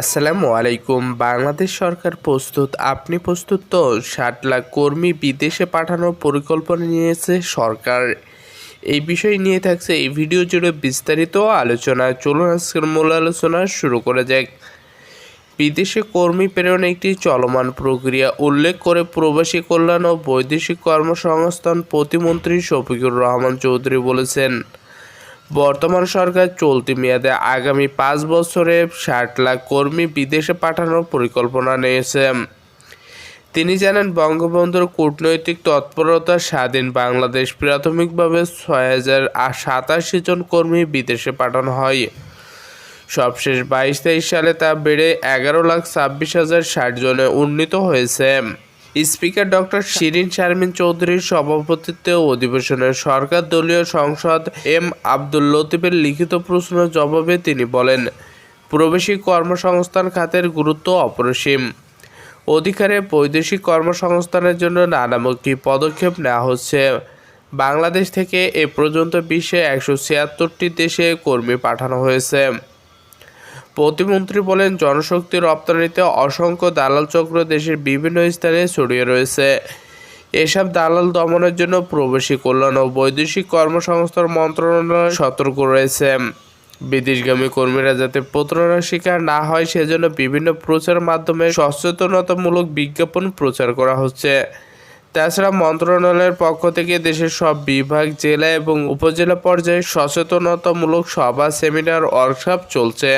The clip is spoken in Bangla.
আসসালামু আলাইকুম। বাংলাদেশ সরকার প্রস্তুত। আপনি প্রস্তুত তো? ষাট লাখ কর্মী বিদেশে পাঠানোর পরিকল্পনা নিয়েছে সরকার। এই বিষয় নিয়ে থাকছে এই ভিডিও জুড়ে বিস্তারিত আলোচনা। চলুন আজকের মূল আলোচনা শুরু করা যাক। বিদেশে কর্মী প্রেরণ একটি চলমান প্রক্রিয়া। উল্লেখ করে প্রবাসী কল্যাণ ও বৈদেশিক কর্মসংস্থান প্রতিমন্ত্রী শফিকুর রহমান চৌধুরী বলেছেন বর্তমান সরকার চলতি মেয়াদে আগামী পাঁচ বছরে ষাট লাখ কর্মী বিদেশে পাঠানোর পরিকল্পনা নিয়েছে। তিনি জানান, বঙ্গবন্ধুর কূটনৈতিক তৎপরতা স্বাধীন বাংলাদেশ প্রাথমিকভাবে ছয় হাজার সাতাশি জন কর্মী বিদেশে পাঠানো হয়। সবশেষ বাইশ তেইশ সালে তা বেড়ে এগারো লাখ ছাব্বিশ হাজার ষাট জনে উন্নীত হয়েছে। স্পিকার ডক্টর শিরিন শারমিন চৌধুরীর সভাপতিত্বে অধিবেশনে সরকার দলীয় সংসদ এম আব্দুল লতিফের লিখিত প্রশ্নের জবাবে তিনি বলেন, প্রবেশী কর্মসংস্থান খাতের গুরুত্ব অপরিসীম। অধিকারে বৈদেশিক কর্মসংস্থানের জন্য নানামুখী পদক্ষেপ নেওয়া হচ্ছে। বাংলাদেশ থেকে এ পর্যন্ত বিশ্বে একশো ছিয়াত্তরটি দেশে কর্মী পাঠানো হয়েছে। প্রতিমন্ত্রী বলেন, জনশক্তি রপ্তানিতে অসংখ্য দালাল চক্র দেশের বিভিন্ন স্থানে ছড়িয়ে রয়েছে। এসব দালাল দমনের জন্য প্রবাসী কল্যাণ ও বৈদেশিক কর্মসংস্থান মন্ত্রণালয় সতর্ক রয়েছে। বিদেশগামী কর্মীরা যাতে প্রতারণার শিকার না হয়, সেজন্য বিভিন্ন প্রচার মাধ্যমে সচেতনতামূলক বিজ্ঞাপন প্রচার করা হচ্ছে। তাছাড়া মন্ত্রণালয়ের পক্ষ থেকে দেশের সব বিভাগ, জেলা এবং উপজেলা পর্যায়ে সচেতনতামূলক সভা, সেমিনার, ওয়ার্কশপ চলছে।